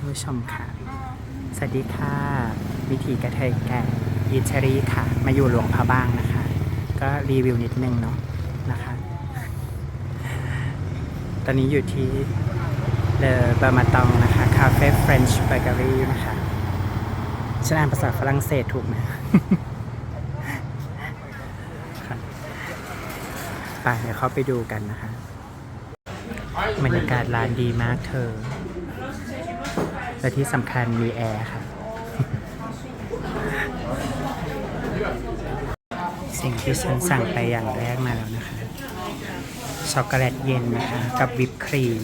านผู้ชมค่ะ สวัสดีค่ะ วิธีกระเทยแก่อิตาลีค่ะ มาอยู่หลวงพระบางนะคะ ก็รีวิวนิดนึงเนาะนะคะ ตอนนี้อยู่ที่เลอบามาตองนะคะคาเฟ่เฟรนช์เบเกอรี่นะคะฉันอ่านภาษาฝรั่งเศสถูกไหมคะไปเดี๋ยวเข้าไปดูกันนะคะบรรยากาศร้านดีมากเธอ และที่สำคัญมีแอร์ค่ะ สิ่งที่ฉันสั่งไปอย่างแรกมาแล้วนะคะ ช็อกโกแลตเย็นนะคะ กับวิปครีม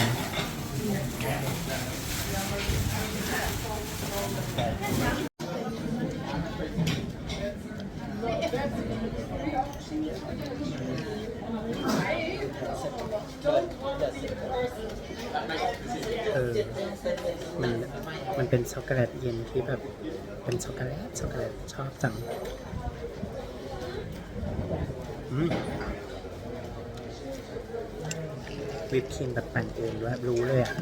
เออ มัน มัน เป็นช็อกโกแลตเย็นที่แบบเป็นช็อกโกแลตช็อกโกแลตชอบจังวิปครีมแบบปั่นเองด้วยรู้เลยอะ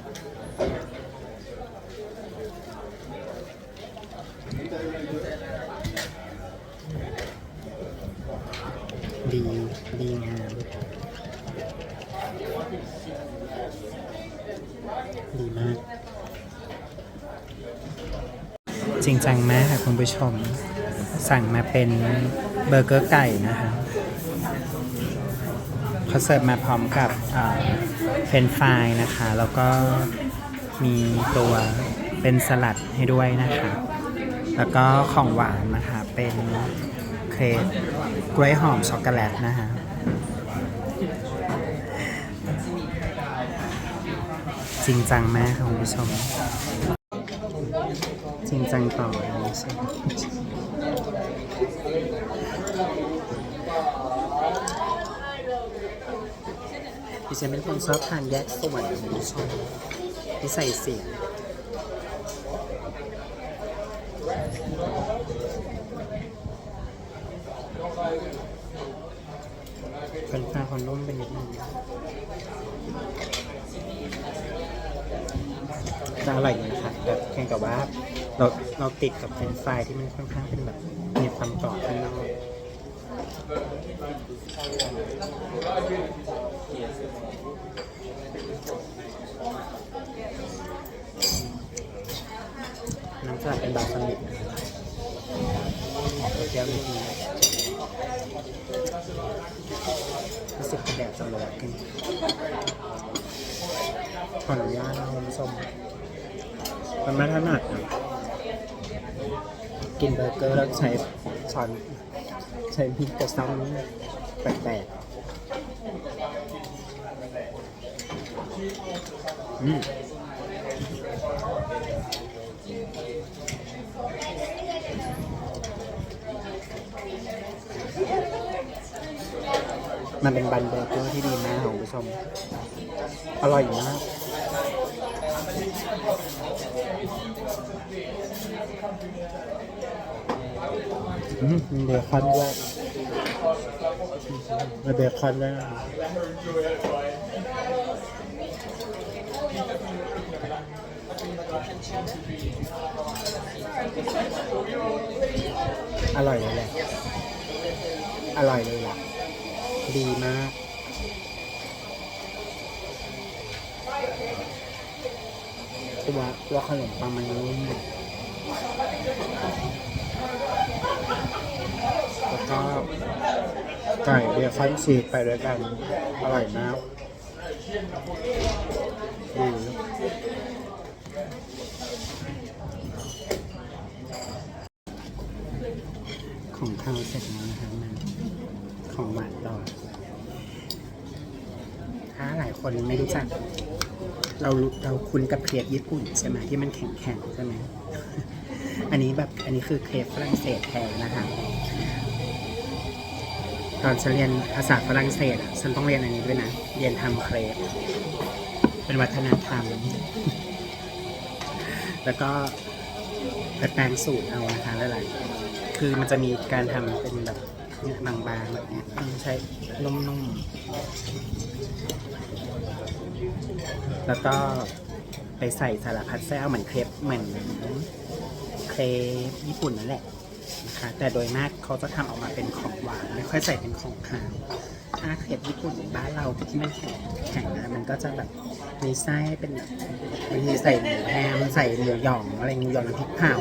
ดี ดีงาม ดีมาก จริงจังมากค่ะคุณผู้ชม สั่งมาเป็นเบอร์เกอร์ไก่นะคะเขาเสิร์ฟมาพร้อมกับเฟรนฟรายนะคะ แล้วก็มีตัวเป็นสลัดให้ด้วยนะคะ แล้วก็ของหวานนะคะเป็นเครปกล้วยหอมช็อกโกแลตนะคะจริงจังมากค่ะคุณผู้ชม จริงจังต่อเลยใช่ไหมดิฉันเป็นคนชอบทานแยกส่วนคุณผู้ชมที่ใส่เสียงเป็นตาคนนุ่มเป็นนิดนึง จะอร่อยดีนะคะแบบแข่งกับว่าเราเราติดกับเฟรนช์ฟรายที่มันค่อนข้างเป็นแบบมีความกรอบข้างนอกน้ำสลัดเป็นบาสมิกนะคะขอเปรี้ยวนิดนึงรู้สึกกระแดดจะร้อนขึ้น ขออนุญาตนะคุณผู้ชมมันไม่ถนัดอะกินเบอร์เกอร์แล้วใช้ช้อนใช้พริกกับซ้ำแปลกๆอืมมันเป็นบันเบอร์เกอร์ที่ดีมากของคุณผู้ชม อร่อยมากอื มมีเบคอนด้วยมีเบคอนด้วยนะอร่อยเลยแหละ อร่อยเลยแหละ ดีมาก ตัวตัวขนมปังมันนุ่มแล้วก็ไก่เบคอนชีสไปด้วยกัน อร่อยมากดีของข้าวเสร็จแล้วนะครับมันของหวานต่อถ้าหลายคนไม่รู้จัก เราเราคุ้นกับเครปญี่ปุ่นใช่ไหมที่มันแข็งๆใช่ไหมอันนี้แบบอันนี้คือเครปฝรั่งเศสแท้นะคะตอนฉันเรียนภาษาฝรั่งเศสอะฉันต้องเรียนอันนี้ด้วยนะ เรียนทำเครปเป็นวัฒนธรรม แล้วก็ดัดแปลงสูตรเอานะคะหลายๆคือมันจะมีการทำเป็นแบบเนี่ยบางๆแบบเนี้ยใช้นุ่มๆ แล้วก็ไปใส่สารพัดไส้เอาเหมือนเครปเหมือนเครปญี่ปุ่นนั่นแหละนะคะแต่โดยมากเขาจะทำออกมาเป็นของหวานไม่ค่อยใส่เป็นของคาวถ้าเครปญี่ปุ่นบ้านเราที่มันแข็งแข็งนะมันก็จะแบบมีไส้เป็นแบบบางทีใส่หมูแฮมใส่หมูหยองอะไรหมูหยองน้ำพริกเผา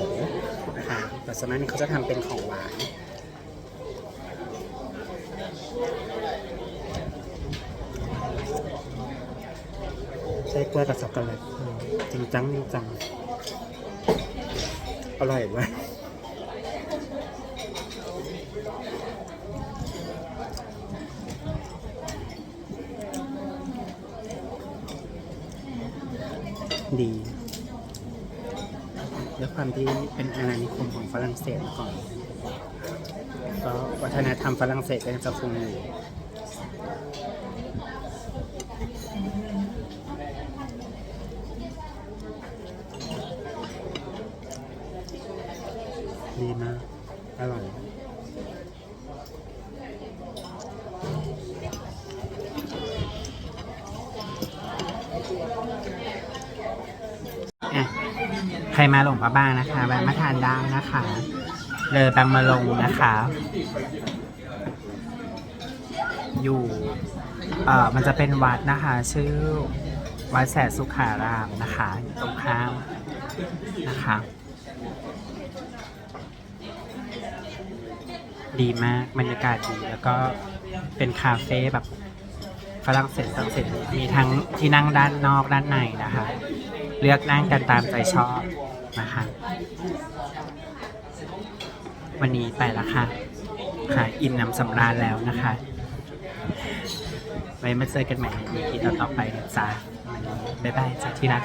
นะคะแต่สมากนี่เขาจะทำเป็นของหวาน ใช้กล้วยกับช็อกโกแลตอืมจริงจังจริงจังอร่อยเว้ยดีด้วยความที่เป็นอาณานิคมของฝรั่งเศสมาก่อนก็วัฒนธรรมฝรั่งเศสก็ยังจะคงอยู่ ดีมาก อร่อย อะ ใครมาหลงพระบ้างนะคะแวะมาทานได้นะคะ เลยบางมาลงนะคะ อยู่เอ่อมันจะเป็นวัดนะคะ ชื่อวัดแสนสุขารามนะคะตรงข้ามนะคะ ดีมากบรรยากาศดีแล้วก็เป็นคาเฟ่แบบฝรั่งเศสฝรั่งเศสมีทั้งที่นั่งด้านนอกด้านในนะคะ เลือกนั่งกันตามใจชอบ นะคะ วันนี้ไปแล้วค่ะค่ะอิ่มน้ำสำราญแล้วนะคะ ไว้มาเจอกันใหม่ใน EP ต่อๆไปนะจ๊ะบ๊ายบายจ้าที่รัก